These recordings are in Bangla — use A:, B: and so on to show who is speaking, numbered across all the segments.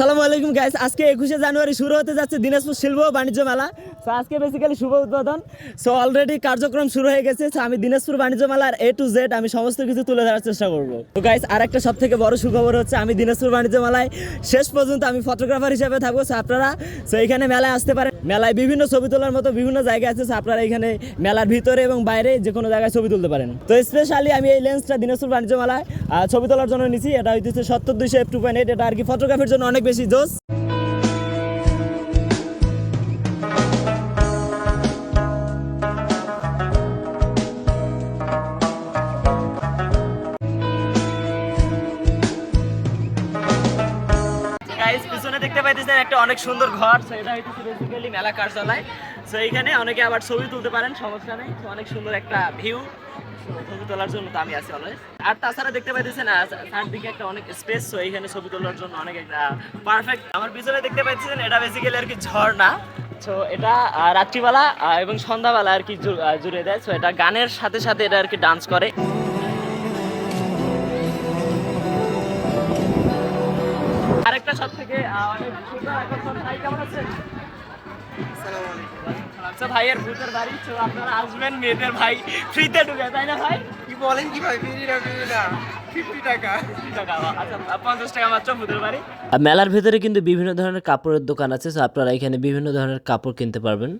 A: সালামু আলাইকুম গাইস আজকে একুশে জানুয়ারি শুরু হতে যাচ্ছে দিনাজপুর শিল্প বাণিজ্য মেলা। সো আজকে বেসিক্যালি শুভ উদ্বোধন। সো অলরেডি কার্যক্রম শুরু হয়ে গেছে। সো আমি দিনাজপুর বাণিজ্য মেলার এ টু জেড আমি সমস্ত কিছু তুলে ধরার চেষ্টা করব। তো গাইস আর একটা সব থেকে বড় সুখবর হচ্ছে, আমি দিনাজপুর বাণিজ্য মেলায় শেষ পর্যন্ত আমি ফটোগ্রাফার হিসেবে থাকব। সো আপনারা সো এখানে মেলায় আসতে পারেন। মেলায় বিভিন্ন ছবি তোলার মতো বিভিন্ন জায়গা আছে আপনারা এখানে মেলার ভিতরে এবং বাইরে যে কোনো জায়গায় ছবি তুলতে পারেন। তো স্পেশালি আমি এই লেন্সটা দিনাজপুর বাণিজ্য মেলায় ছবি তোলার জন্য নিছি। এটা হইতেছে সত্তর দুইশো এফ টু পয়েন্ট এইট এটা আর কি ফটোগ্রাফির জন্য অনেক বেশি জোস। দেখতে পাইতেছেন একটা অনেক সুন্দর ঘর সো এটা হইতেছে বেসিক্যালি মেলা কার্যালয়। সো এইখানে অনেকে আবার ছবি তুলতে পারেন, সমস্যা নেই। অনেক সুন্দর একটা ভিউ ছবি তোলার জন্য তো আমি আছি অলওয়েজ আর তাছাড়া দেখতে পাইতেছেন চারদিকে একটা অনেক স্পেস সো এইখানে ছবি তোলার জন্য অনেক একটা পারফেক্ট আমার পিছনে দেখতে পাইতেছেন, এটা বেসিক্যালি আর কি ঝর্ণা। তো এটা রাত্রিবেলা এবং সন্ধ্যাবেলা আর কি জুড়ে দেয়। সো এটা গানের সাথে সাথে এটা আর কি ডান্স করে। সব থেকে অনেক সুন্দর আকর্ষণ ভাই কেমন আছেন? আচ্ছা ভাইয়ের ভূতের বাড়ি তো আপনারা আসবেন মেয়েদের ভাই ফ্রিতে ঢুকে তাই না ভাই?
B: কি বলেন কি ভাই ফিরি না ফিরি না। ফিফটি টাকা।
A: টাকা আচ্ছা বাড়ি।
C: মেলার ভেতরে কিন্তু বিভিন্ন ধরনের কাপড়ের দোকান আছে আপনারা এখানে বিভিন্ন ধরনের কাপড় কিনতে পারবেন।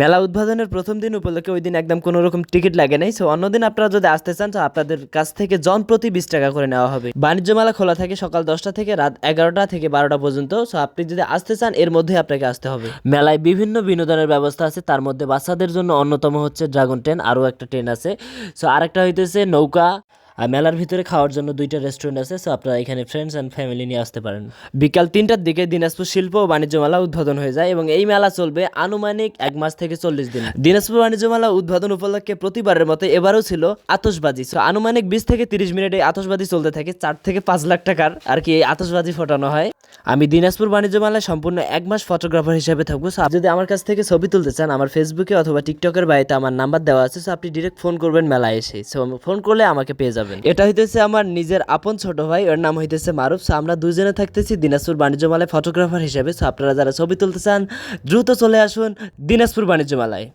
C: মেলা উদ্বোধনের প্রথম দিন উপলক্ষে ওই দিন একদম কোনো রকম টিকিট লাগে নাই। সো অন্যদিন আপনারা যদি আসতে চান, তো আপনাদের কাছ থেকে জন প্রতি বিশ টাকা করে নেওয়া হবে। বাণিজ্য মেলা খোলা থাকে সকাল দশটা থেকে রাত এগারোটা থেকে বারোটা পর্যন্ত। সো আপনি যদি আসতে চান, এর মধ্যে আপনাকে আসতে হবে। মেলায় বিভিন্ন বিনোদনের ব্যবস্থা আছে। তার মধ্যে বাচ্চাদের জন্য অন্যতম হচ্ছে ড্রাগন ট্রেন আরও একটা ট্রেন আছে। সো আরেকটা হইতেছে নৌকা। আর মেলার ভিতরে খাওয়ার জন্য দুইটা রেস্টুরেন্ট আছে সো আপনারা এখানে ফ্রেন্ডস অ্যান্ড ফ্যামিলি নিয়ে আসতে পারেন। বিকাল তিনটার দিকে দিনাজপুর শিল্প ও বাণিজ্য মেলা উদ্বোধন হয়ে যায় এবং এই মেলা চলবে আনুমানিক এক মাস থেকে চল্লিশ দিন। দিনাজপুর বাণিজ্য মেলা উদ্বোধন উপলক্ষে প্রতিবারের মতো এবারও ছিল আতসবাজি সো আনুমানিক বিশ থেকে তিরিশ মিনিট এই আতসবাজি চলতে থাকে চার থেকে পাঁচ লাখ টাকার। আর কি এই আতসবাজি ফোটানো হয়? আমি দিনাজপুর বাণিজ্য মেলায় সম্পূর্ণ এক মাস ফটোগ্রাফার হিসেবে থাকব। সো যদি আমার কাছ থেকে ছবি তুলতে চান, আমার ফেসবুকে অথবা টিকটকের বাড়িতে আমার নাম্বার দেওয়া আছে সো আপনি ডিরেক্ট ফোন করবেন মেলায় এসে। সো ফোন করলে আমাকে পেয়ে যাবেন। এটা হইতেছে আমার নিজের আপন ছোট ভাই, ওর নাম হইতেছে মারুফ। সো আমরা দুজনে থাকতেছি দিনাজপুর বাণিজ্য মেলায় ফটোগ্রাফার হিসেবে। সো আপনারা যারা ছবি তুলতে চান, দ্রুত চলে আসুন দিনাজপুর বাণিজ্য মেলায়।